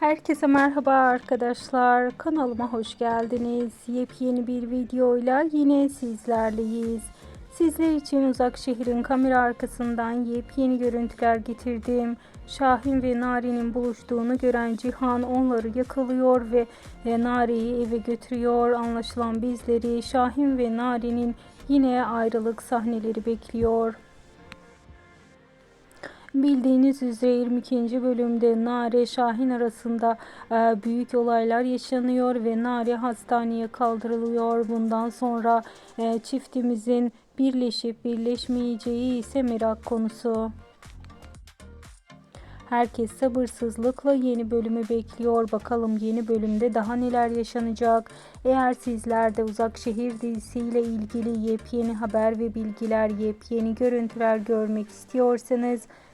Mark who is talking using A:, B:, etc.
A: Herkese merhaba arkadaşlar. Kanalıma hoş geldiniz. Yepyeni bir videoyla yine sizlerleyiz. Sizler için uzak şehrin kamera arkasından yepyeni görüntüler getirdim. Şahin ve Nari'nin buluştuğunu gören Cihan onları yakalıyor ve e, Nari'yi eve götürüyor. Anlaşılan bizleri Şahin ve Nari'nin yine ayrılık sahneleri bekliyor. Bildiğiniz üzere 22. bölümde Nare Şahin arasında e, büyük olaylar yaşanıyor ve Nare hastaneye kaldırılıyor. Bundan sonra e, çiftimizin birleşip birleşmeyeceği ise merak konusu. Herkes sabırsızlıkla yeni bölümü bekliyor. Bakalım yeni bölümde daha neler yaşanacak. Eğer sizler de Uzak Şehir dizisiyle ilgili yepyeni haber ve bilgiler, yepyeni görüntüler görmek istiyorsanız